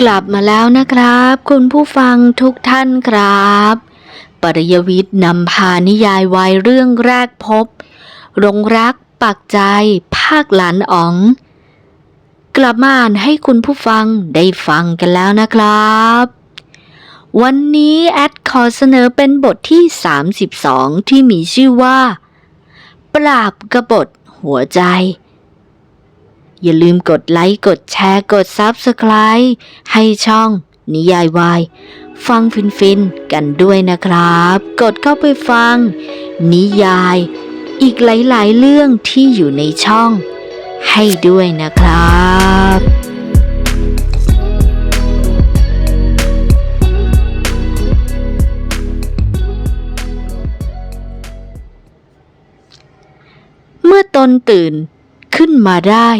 กลับมาแล้วนะครับ คุณผู้ฟังทุกท่านครับ ปริยวิทย์นำพานิยายวายเรื่องแรกพบ รงรักปักใจ ภาคหลานอ๋อง กลับมาอ่านให้คุณผู้ฟังได้ฟังกันแล้วนะครับ วันนี้แอดขอเสนอเป็นบทที่ 32 ที่มีชื่อว่า ปราบกบฏหัวใจ อย่าลืมกดไลค์กดแชร์กด Subscribe ให้ช่อง นิยายวาย ฟังฟินๆกันด้วยนะครับ กดเข้าไปฟัง นิยาย อีกหลาย ๆ เรื่องที่อยู่ในช่อง ให้ด้วยนะครับเมื่อตนตื่นขึ้นมาได้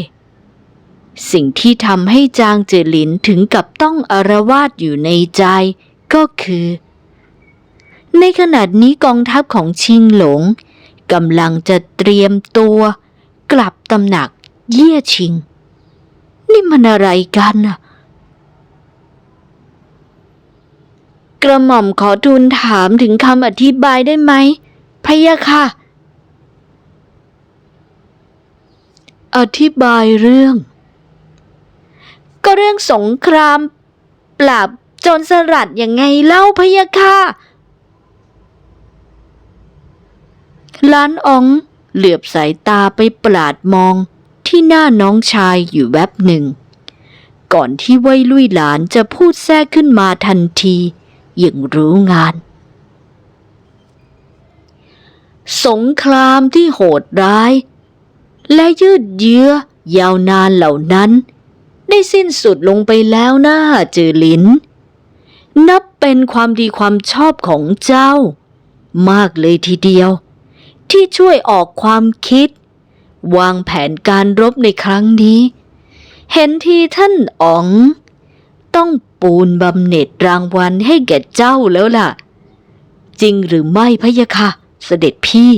สิ่งที่ทำให้จางเจอหลินถึงกับต้องอารวาสอยู่ในใจก็คือ ในขณะนี้กองทัพของชิงหลงกำลังจะเตรียมตัว กลับตำหนักเยี่ยชิง นี่มันอะไรกันน่ะกระหม่อมขอทูลถามถึงคำอธิบายได้ไหมพะยะค่ะ อธิบายเรื่อง ก็เรื่องสงคราม ปราบโจรสลัดยังไงเล่าพะยะค่ะล้านอองเหลือบสายตาไปปราดมองที่หน้าน้องชายอยู่แวบหนึ่ง ก่อนที่ไวยลุยหลานจะพูดแทรกขึ้นมาทันทีอย่างรู้งาน สงครามที่โหดร้าย และยืดเยื้อยาวนานเหล่านั้น ได้สิ้นสุดลงไปแล้วนะจือหลิน นับเป็นความดีความชอบของเจ้า มากเลยทีเดียว ที่ช่วยออกความคิด วางแผนการรบในครั้งนี้ เห็นทีท่านอ๋อง ต้องปูนบำเหน็จรางวัลให้แก่เจ้าแล้วล่ะ จริงหรือไม่พะยะค่ะเสด็จพี่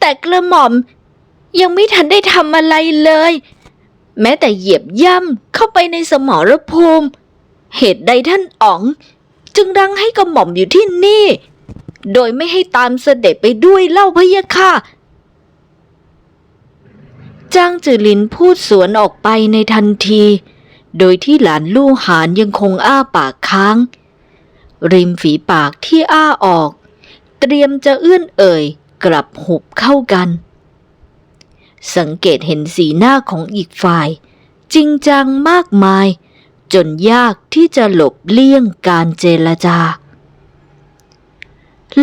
แต่กระหม่อม ยังไม่ทันได้ทำอะไรเลย แม้แต่เหยียบย่ำเข้าไปในสมรภูมิ เหตุใดท่านอ๋อง จึงรังให้กระหม่อมอยู่ที่นี่ โดยไม่ให้ตามเสด็จไปด้วยเล่าพะยะค่ะจ้างจือลินพูดสวนออกไปในทันที โดยที่หลานลู่หานยังคงอ้าปากค้าง ริมฝีปากที่อ้าออก เตรียมจะเอื้อนเอ่ย กลับหุบเข้ากัน สังเกตเห็นสีหน้าของอีกฝ่าย จริงจังมากมาย จนยากที่จะหลบเลี่ยงการเจรจา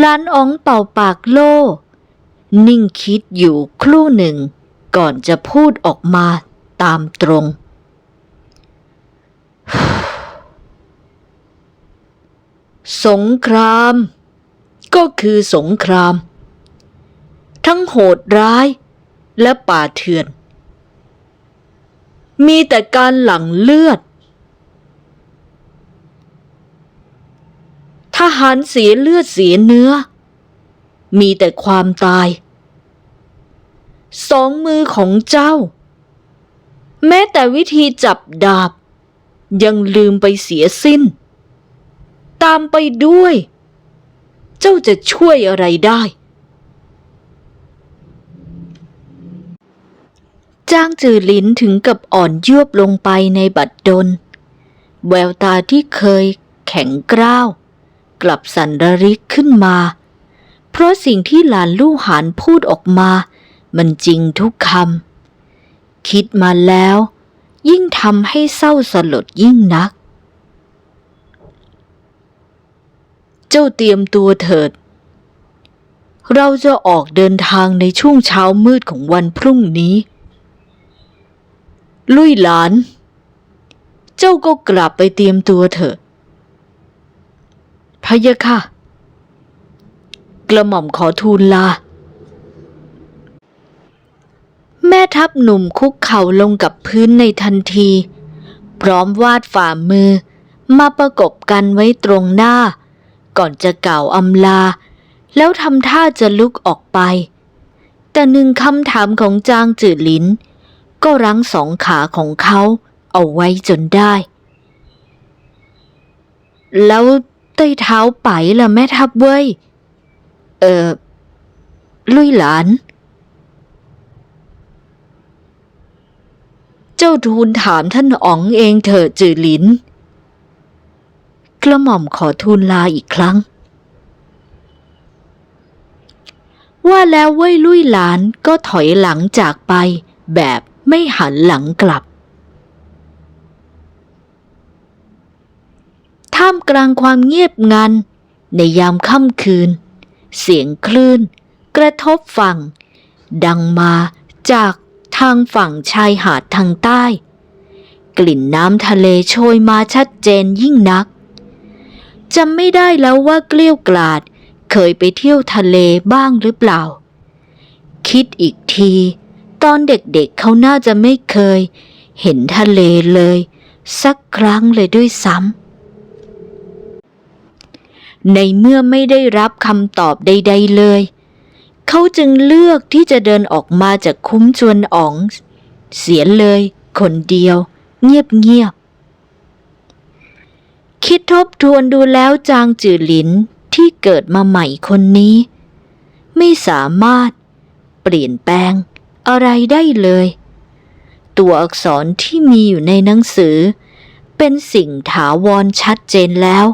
ลานอองเป่าปากโล่ นิ่งคิดอยู่ครู่หนึ่ง ก่อนจะพูดออกมาตามตรง สงคราม ก็คือสงคราม ทั้งโหดร้าย และป่าเถื่อน มีแต่การหลั่งเลือด ทหารเสียเลือดเสียเนื้อ มีแต่ความตาย สองมือของเจ้า แม้แต่วิธีจับดาบ ยังลืมไปเสียสิ้น ตามไปด้วย เจ้าจะช่วยอะไรได้ จ้างจือหลินถึงกับอ่อนยวบลงไปในบัดดล แววตาที่เคยแข็งกร้าว กลับสั่นระริกขึ้นมา เพราะสิ่งที่หลานลู่หานพูดออกมา มันจริงทุกคำคิดมาแล้ว ยิ่งทำให้เศร้าสลดยิ่งนัก เจ้าเตรียมตัวเถิด เราจะออกเดินทางในช่วงเช้ามืดของวันพรุ่งนี้ ลุยหลาน เจ้าก็กลับไปเตรียมตัวเถอะพะยะค่ะ กระหม่อมขอทูลลา แม่ทัพหนุ่มคุกเข่าลงกับพื้นในทันที พร้อมวาดฝ่ามือมาประกบกันไว้ตรงหน้า ก่อนจะกล่าวอำลา แล้วทำท่าจะลุกออกไป แต่หนึ่งคำถามของจางจือหลิน ก็รั้งสองขาของเขาเอาไว้จนได้ แล้วใต้เท้าไปล่ะแม่ทับเว้ย เออลุยหลาน เจ้าทูลถามท่านอ๋องเองเถอะจือหลิน กระหม่อมขอทูลลาอีกครั้ง ว่าแล้วเว้ยลุยหลานก็ถอยหลังจากไปแบบ ไม่หันหลังกลับ ท่ามกลางความเงียบงัน ในยามค่ำคืน เสียงคลื่น กระทบฝั่ง ดังมาจากทางฝั่งชายหาดทางใต้ กลิ่นน้ำทะเลโชยมาชัดเจนยิ่งนักจำไม่ได้แล้วว่าเกลี้ยวกลาดเคยไปเที่ยวทะเลบ้างหรือเปล่า คิดอีกที ตอนเด็กๆเเขาน่าจะไม่เคย เห็นทะเลเลย สักครั้งเลยด้วยซ้ำ ในเมื่อไม่ได้รับคำตอบใด ๆเลย เขาจึงเลือกที่จะเดินออกมาจากคุ้มชวนอ๋อง เสียเลยคนเดียว เงียบๆ คิดทบทวนดูแล้วจางจือหลินที่เกิดมาใหม่คนนี้ ไม่สามารถเปลี่ยนแปลง อะไรได้เลย ตัวอักษรที่มีอยู่ในหนังสือ เป็นสิ่งถาวรชัดเจนแล้ว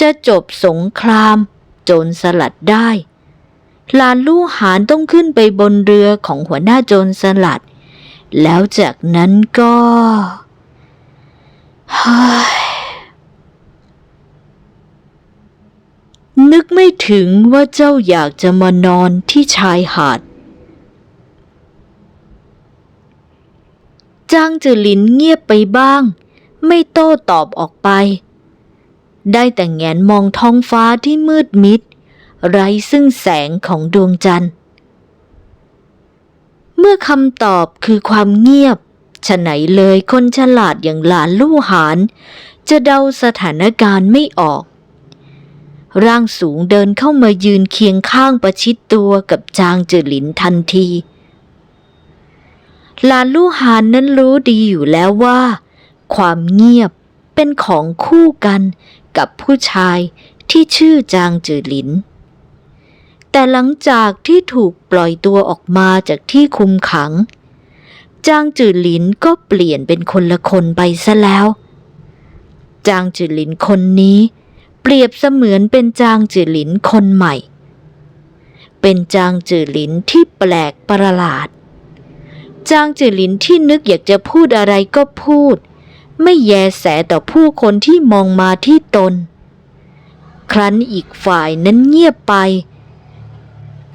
จะจบสงครามโจรสลัดได้ลานลู่หานต้องขึ้นไปบนเรือของหัวหน้าโจรสลัด แล้วจากนั้นก็นึกไม่ถึงว่าเจ้าอยากจะมานอนที่ชายหาด จางจือหลินเงียบไปบ้าง ไม่โต้ตอบออกไป ได้แต่แงนมองท้องฟ้าที่มืดมิด ไร้ซึ่งแสงของดวงจันทร์ เมื่อคำตอบคือความเงียบฉะไหนเลยคนฉลาดอย่างหลานลู่หาน จะเดาสถานการณ์ไม่ออก ร่างสูงเดินเข้ามายืนเคียงข้างประชิดตัวกับจางจือหลินทันที ลานลู่หานนั้นรู้ดีอยู่แล้วว่า ความเงียบเป็นของคู่กันกับผู้ชายที่ชื่อจางจือหลิน แต่หลังจากที่ถูกปล่อยตัวออกมาจากที่คุมขัง จางจือหลินก็เปลี่ยนเป็นคนละคนไปซะแล้ว จางจือหลินคนนี้เปรียบเสมือนเป็นจางจือหลินคนใหม่ เป็นจางจือหลินที่แปลกประหลาด จางจือหลินที่นึกอยากจะพูดอะไรก็พูด ไม่แยแสต่อผู้คนที่มองมาที่ตน ครั้นอีกฝ่ายนั้นเงียบไป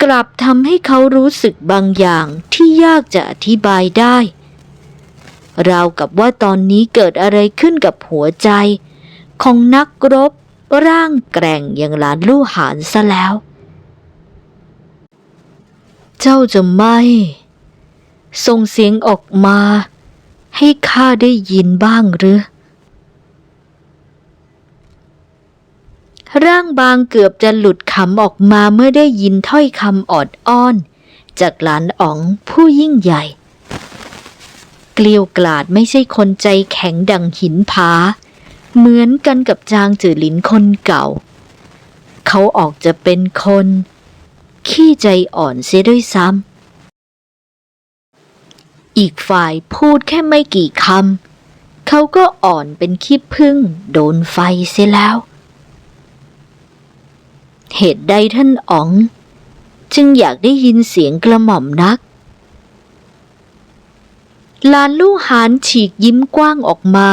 กลับทำให้เขารู้สึกบางอย่างที่ยากจะอธิบายได้ ราวกับว่าตอนนี้เกิดอะไรขึ้นกับหัวใจ ของนักรบร่างแกร่งอย่างหลานลู่หานซะแล้ว เจ้าจะไม่ ส่งเสียงออกมา ให้ข้าได้ยินบ้างหรือ ร่างบางเกือบจะหลุดขำออกมาเมื่อได้ยินถ้อยคำออดอ้อน จากหลานอ๋องผู้ยิ่งใหญ่ เกลียวกลาดไม่ใช่คนใจแข็งดังหินผา เหมือนกันกับจางจือหลินคนเก่า เขาออกจะเป็นคน ขี้ใจอ่อนเสียด้วยซ้ำ อีกฝ่ายพูดแค่ไม่กี่คำเขาก็อ่อนเป็นขี้พึ่งโดนไฟเสียแล้ว เหตุใดท่านอ๋อง จึงอยากได้ยินเสียงกระหม่อมนัก ลานลู่หานฉีกยิ้มกว้างออกมา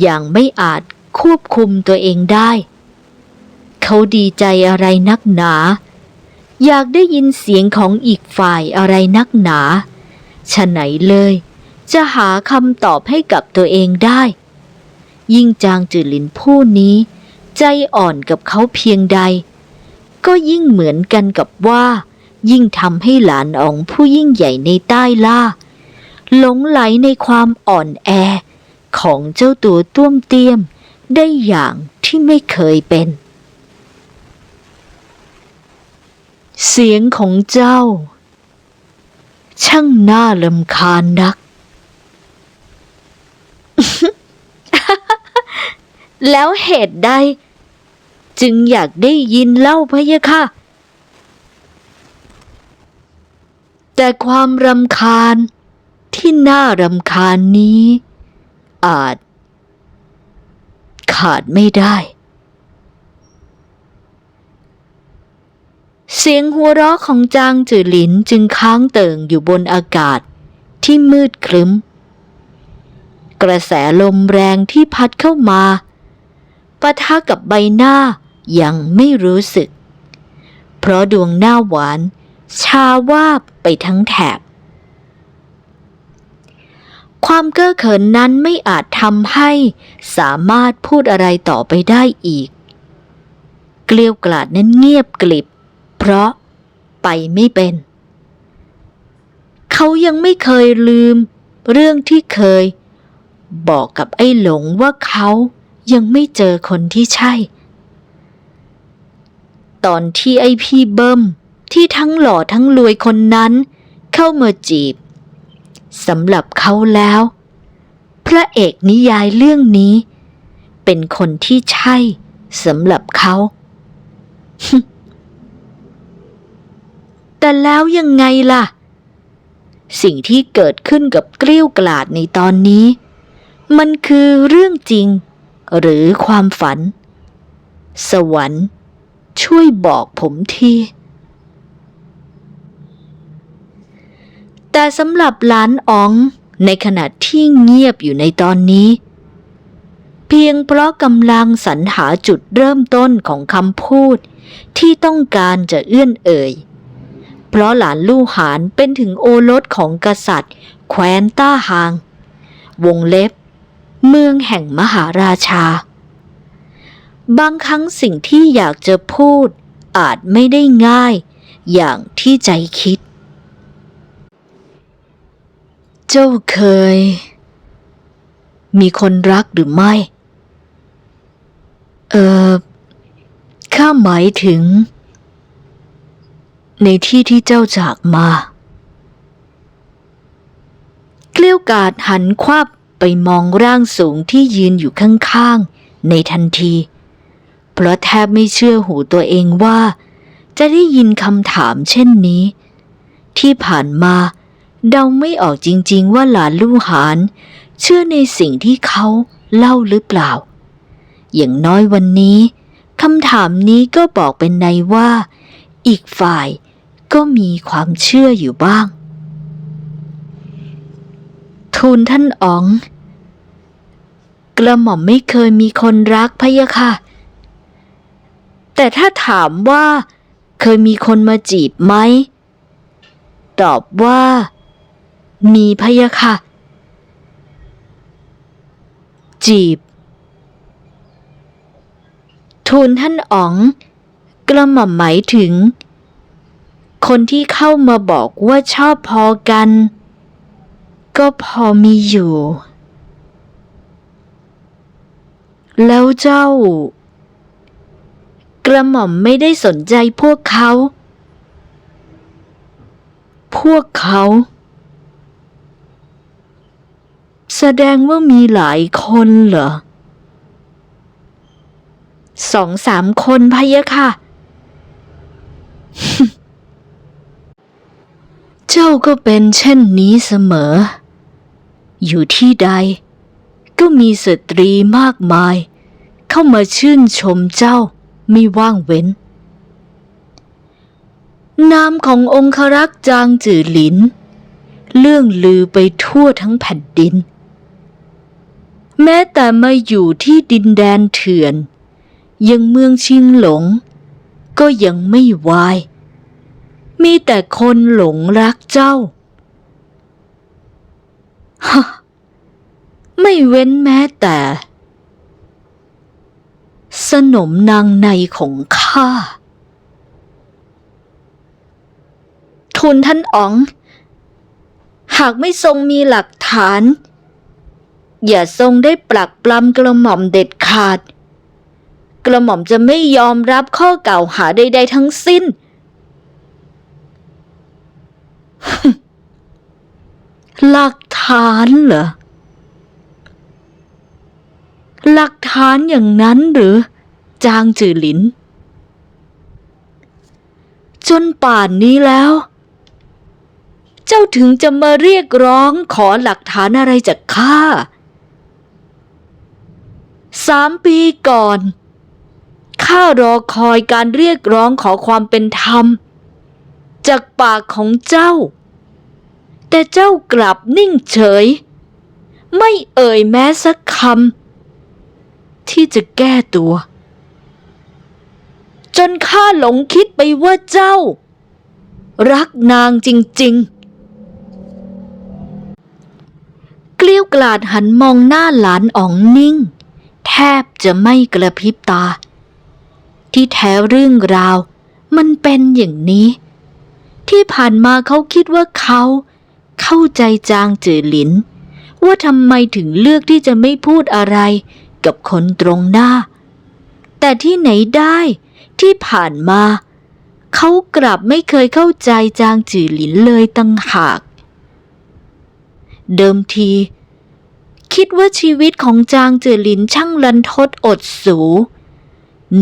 อย่างไม่อาจควบคุมตัวเองได้ เขาดีใจอะไรนักหนา อยากได้ยินเสียงของอีกฝ่ายอะไรนักหนา ฉะไหนเลย จะหาคำตอบให้กับตัวเองได้ ยิ่งจางจือหลินผู้นี้ ใจอ่อนกับเขาเพียงใด ก็ยิ่งเหมือนกันกับว่า ยิ่งทำให้หลานอองผู้ยิ่งใหญ่ในใต้ล่า หลงไหลในความอ่อนแอ ของเจ้าตัวต้วมเตี้ยม ได้อย่างที่ไม่เคยเป็น เสียงของเจ้า ช่างน่าลำคาญนัก แล้วเหตุใด จึงอยากได้ยินเล่าพะยะค่ะ แต่ความรำคาญที่น่ารำคาญนี้ อาจ ขาดไม่ได้ เสียงหัวเราะของจางจือหลินจึงค้างเติ่งอยู่บนอากาศที่มืดครึ้ม กระแสลมแรงที่พัดเข้ามาปะทะกับใบหน้ายังไม่รู้สึก เพราะดวงหน้าหวาน ชาวาบไปทั้งแถบ ความเก้อเขินนั้นไม่อาจทำให้สามารถพูดอะไรต่อไปได้อีก เกลียวกลาดนั้นเงียบกลิบเราะไปไม่เป็น เขายังไม่เคยลืมเรื่องที่เคย บอกกับไอ้หลงว่าเขายังไม่เจอคนที่ใช่ ตอนที่ไอ้พี่เบิ้มที่ทั้งหล่อทั้งรวยคนนั้น เข้ามาจีบสำหรับเขาแล้ว พระเอกนิยายเรื่องนี้ เป็นคนที่ใช่สำหรับเขา แต่แล้วยังไงล่ะ สิ่งที่เกิดขึ้นกับเกลี้ยวกลาดในตอนนี้ มันคือเรื่องจริง หรือความฝัน สวรรค์ ช่วยบอกผมทีแต่สำหรับหลานอ๋องในขณะที่เงียบอยู่ในตอนนี้ เพียงเพราะกำลังสรรหาจุดเริ่มต้นของคำพูดที่ต้องการจะเอื้อนเอ่ย เพราะหลานลู่หานเป็นถึงโอรสของกษัตริย์ แคว้นต้าหาง วงเล็บ เมืองแห่งมหาราชา บางครั้งสิ่งที่อยากจะพูดอาจไม่ได้ง่าย อย่างที่ใจคิด เจ้าเคย มีคนรักหรือไม่ เออข้าหมายถึง ในที่ที่เจ้าจากมา เกลี้ยวกาดหันควับไปมองร่างสูงที่ยืนอยู่ข้างๆ ในทันที เพราะแทบไม่เชื่อหูตัวเองว่า จะได้ยินคำถามเช่นนี้ ที่ผ่านมาเดาไม่ออกจริงๆว่าหลานลู่หาน เชื่อในสิ่งที่เขาเล่าหรือเปล่า อย่างน้อยวันนี้คำถามนี้ก็บอกเป็นในว่า อีกฝ่าย ก็มีความเชื่ออยู่บ้าง ทูลท่านอ๋อง กระหม่อมไม่เคยมีคนรักพะยะค่ะ แต่ถ้าถามว่า เคยมีคนมาจีบไหม ตอบว่า มีพะยะค่ะ จีบ ทูลท่านอ๋อง กระหม่อมหมายถึง คนที่เข้ามาบอกว่าชอบพอกัน ก็พอมีอยู่ แล้วเจ้า กระหม่อมไม่ได้สนใจพวกเขา พวกเขา แสดงว่ามีหลายคนเหรอสองสามคนพะยะค่ะ เจ้าก็เป็นเช่นนี้เสมอ อยู่ที่ใด ก็มีสตรีมากมาย เข้ามาชื่นชมเจ้าไม่ว่างเว้น นามขององครักษ์จางจือหลิน เรื่องลือไปทั่วทั้งแผ่นดิน แม้แต่มาอยู่ที่ดินแดนเถื่อน ยังเมืองชิงหลง ก็ยังไม่วาย มีแต่คนหลงรักเจ้า ฮะ ไม่เว้นแม้แต่ สนมนางในของข้าทุนท่านอ๋อง หากไม่ทรงมีหลักฐาน อย่าทรงได้ปลักปลำกระหม่อมเด็ดขาด กระหม่อมจะไม่ยอมรับข้อกล่าวหาใดๆทั้งสิ้น หลักฐานเหรอ หลักฐานอย่างนั้นหรือ จางจือหลิน จนป่านนี้แล้ว เจ้าถึงจะมาเรียกร้องขอหลักฐานอะไรจากข้าสามปีก่อน ข้ารอคอยการเรียกร้องขอความเป็นธรรม จากปากของเจ้า แต่เจ้ากลับนิ่งเฉย ไม่เอ่ยแม้สักคำที่จะแก้ตัว จนข้าหลงคิดไปว่าเจ้า รักนางจริง ๆ เกลี้ยวกลาดหันมองหน้าหลานอ๋องนิ่ง แทบจะไม่กระพริบตา ที่แท้เรื่องราวมันเป็นอย่างนี้ที่ผ่านมาเขาคิดว่าเขา เข้าใจจางจือหลิน ว่าทำไมถึงเลือกที่จะไม่พูดอะไรกับคนตรงหน้า แต่ที่ไหนได้ที่ผ่านมา เขากลับไม่เคยเข้าใจจางจือหลินเลยตั้งหาก เดิมที คิดว่าชีวิตของจางจือหลินช่างลันทดอดสู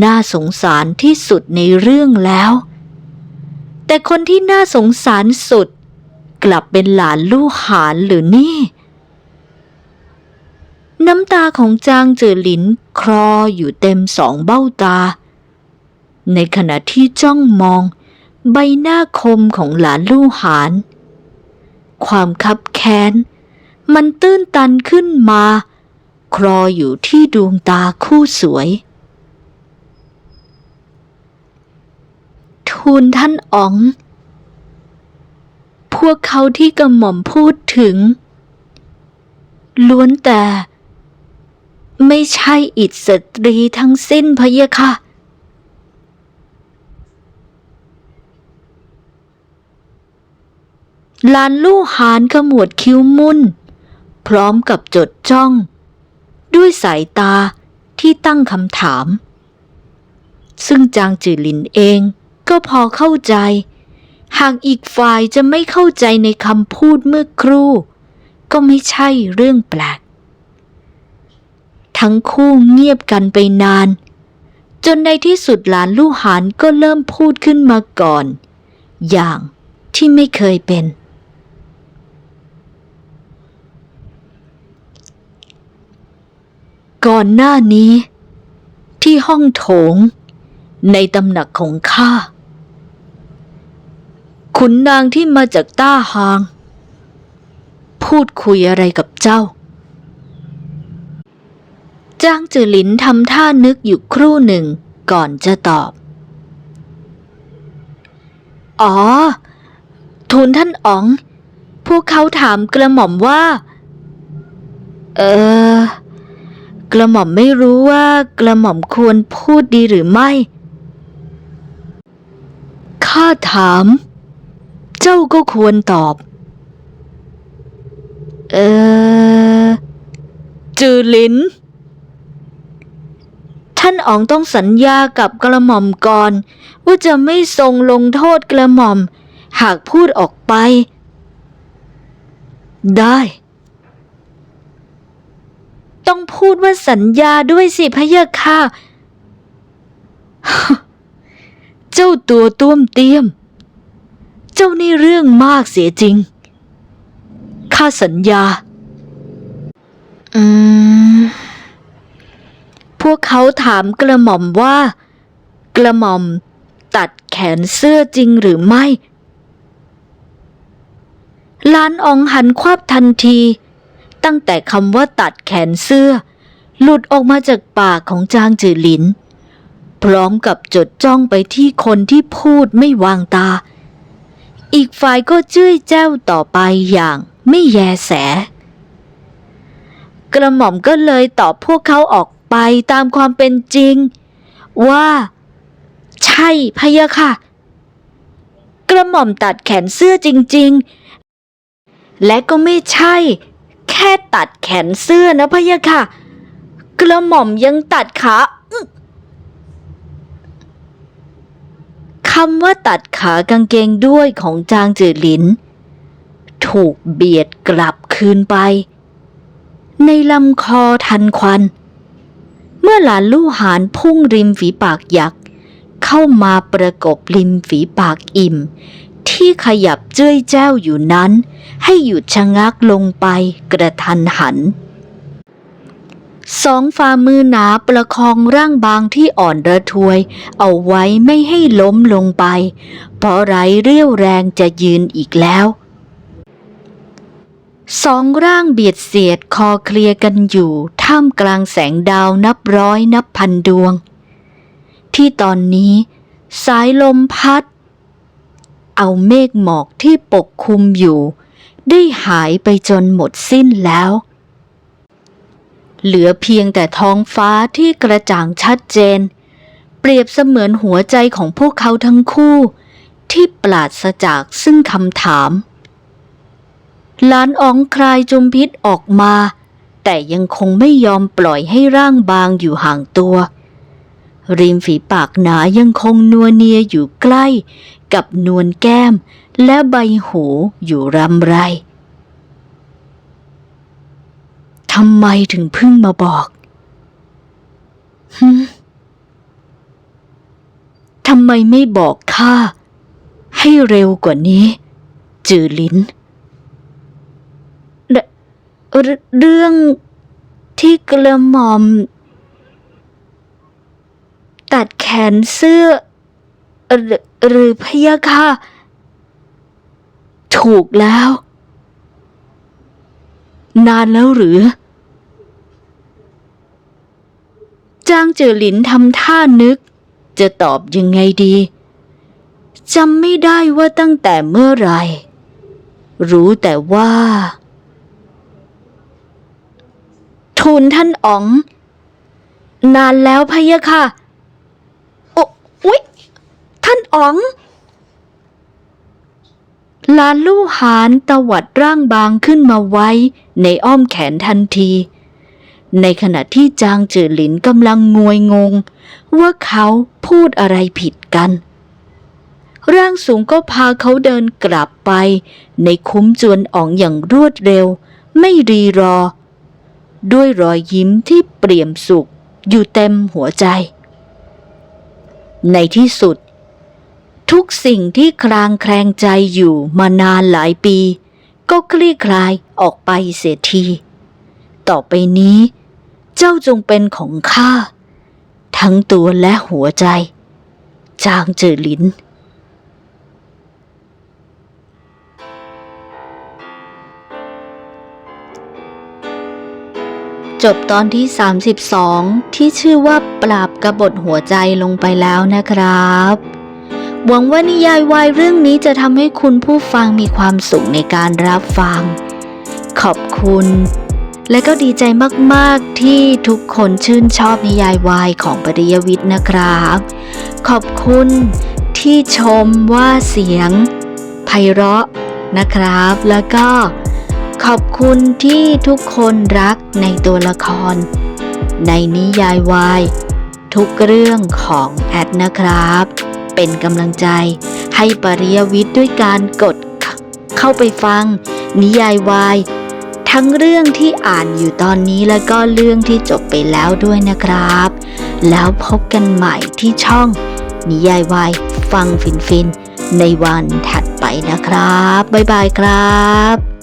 น่าสงสารที่สุดในเรื่องแล้ว แต่คนที่น่าสงสารสุด กลับเป็นหลานลู่หานหรือนี่ น้ำตาของจางเจือหลินคลออยู่เต็มสองเบ้าตา ในขณะที่จ้องมอง ใบหน้าคมของหลานลู่หาน ความคับแค้น มันตื้นตันขึ้นมา คลออยู่ที่ดวงตาคู่สวยทูลท่านอ๋อง พวกเขาที่กระหม่อมพูดถึง ล้วนแต่ ไม่ใช่อิสตรีทั้งสิ้นพะเยะค่ะ ลานลู่หานขมวดคิ้วมุ่น พร้อมกับจดจ้อง ด้วยสายตาที่ตั้งคำถาม ซึ่งจางจือหลินเองก็พอเข้าใจ หากอีกฝ่ายจะไม่เข้าใจในคำพูดเมื่อครู่ ก็ไม่ใช่เรื่องแปลก ทั้งคู่เงียบกันไปนาน จนในที่สุดหลานลู่หานก็เริ่มพูดขึ้นมาก่อน อย่างที่ไม่เคยเป็น ก่อนหน้านี้ ที่ห้องโถง ในตำหนักของข้า ขุนนางที่มาจากต้าหาง พูดคุยอะไรกับเจ้าจ้างจือหลินทำท่านึกอยู่ครู่หนึ่งก่อนจะตอบ อ๋อ ทูลท่านอ๋อง พวกเขาถามกระหม่อมว่า เออ กระหม่อมไม่รู้ว่ากระหม่อมควรพูดดีหรือไม่ ข้าถาม เจ้าก็ควรตอบ เออ จือลิน ท่านอ๋องต้องสัญญากับกระหม่อมก่อน ว่าจะไม่ทรงลงโทษกระหม่อม หากพูดออกไป ได้ ต้องพูดว่าสัญญาด้วยสิพะยะค่ะ เจ้าตัวต้วมเตี้ยม เจ้านี่เรื่องมากเสียจริง ข้าสัญญา อืม พวกเขาถามกระหม่อมว่า กระหม่อมตัดแขนเสื้อจริงหรือไม่ลานอองหันควับทันที ตั้งแต่คำว่าตัดแขนเสื้อ หลุดออกมาจากปากของจางจือหลิน พร้อมกับจดจ้องไปที่คนที่พูดไม่วางตา อีกฝ่ายก็จื้อยแจ้วต่อไปอย่างไม่แยแส กระหม่อมก็เลยตอบพวกเขาออกไปตามความเป็นจริง ว่า ใช่พะยะค่ะ กระหม่อมตัดแขนเสื้อจริง ๆ และก็ไม่ใช่ แค่ตัดแขนเสื้อนะพะยะค่ะ กระหม่อมยังตัดขาอื้อ คำว่าตัดขากางเกงด้วยของจางจือหลิน ถูกเบียดกลับคืนไป ในลำคอทันควัน เมื่อหลานลู่หานพุ่งริมฝีปากยักษ์เข้ามาประกบริมฝีปากอิ่ม ที่ขยับเจ้ยแจ้วอยู่นั้น ให้หยุดชะงักลงไปกระทันหัน สองฝ่ามือหนาประคองร่างบางที่อ่อนระทวย เอาไว้ไม่ให้ล้มลงไป เพราะไร้เรี่ยวแรงจะยืนอีกแล้วสองร่างเบียดเสียดคอเคลียกันอยู่ ท่ามกลางแสงดาวนับร้อยนับพันดวง ที่ตอนนี้ สายลมพัด เอาเมฆหมอกที่ปกคลุมอยู่ ได้หายไปจนหมดสิ้นแล้ว เหลือเพียงแต่ท้องฟ้าที่กระจ่างชัดเจน เปรียบเสมือนหัวใจของพวกเขาทั้งคู่ ที่ปราศจากซึ่งคำถามหลานอองคลายจุมพิษออกมา แต่ยังคงไม่ยอมปล่อยให้ร่างบางอยู่ห่างตัว ริมฝีปากหนายังคงนัวเนียอยู่ใกล้ กับนวลแก้มและใบหูอยู่รำไร ทำไมถึงเพิ่งมาบอกฮึทำไมไม่บอกข้าให้เร็วกว่านี้ จือลินเรเรื่องที่กระหม่อม ตัดแขนเสื้อ หรือหรือพะยะค่ะ ถูกแล้ว นานแล้วหรือ จ้างเจอหลินทำท่านึก จะตอบยังไงดีจำไม่ได้ว่าตั้งแต่เมื่อไหรรู้แต่ว่า ทูลท่านอ๋อง นานแล้วพะยะค่ะ โออุ๊ยท่านอ๋องลานลู่หานตวัดร่างบางขึ้นมาไว้ในอ้อมแขนทันที ในขณะที่จางจือหลินกำลังงวยงง ว่าเขาพูดอะไรผิดกัน ร่างสูงก็พาเขาเดินกลับไป ในคุ้มจวนอ๋องอย่างรวดเร็ว ไม่รีรอ ด้วยรอยยิ้มที่เปี่ยมสุขอยู่เต็มหัวใจ ในที่สุด ทุกสิ่งที่คลางแคลงใจอยู่มานานหลายปี ก็คลี่คลายออกไปเสียทีต่อไปนี้ เจ้าจงเป็นของข้า ทั้งตัวและหัวใจ จางเจอลิน จบตอนที่ 32 ที่ชื่อว่าปราบกระบฏหัวใจลงไปแล้วนะครับหวังว่านิยายวายเรื่องนี้จะทำให้คุณผู้ฟังมีความสุขในการรับฟัง ขอบคุณ และก็ดีใจมากๆที่ทุกคนชื่นชอบนิยายวายของปริยวิทย์นะครับ ขอบคุณที่ชมว่าเสียงไพเราะนะครับ แล้วก็ขอบคุณที่ทุกคนรักในตัวละคร ในนิยายวายทุกเรื่องของแอดนะครับ เป็นกำลังใจให้ปริยวิทย์ด้วยการกดเข้าไปฟังนิยายวาย ทั้งเรื่องที่อ่านอยู่ตอนนี้แล้วก็เรื่องที่จบไปแล้วด้วยนะครับ แล้วพบกันใหม่ที่ช่องนิยายวายฟังฟินฟินๆในวันถัดไปนะครับ บ๊ายบายครับ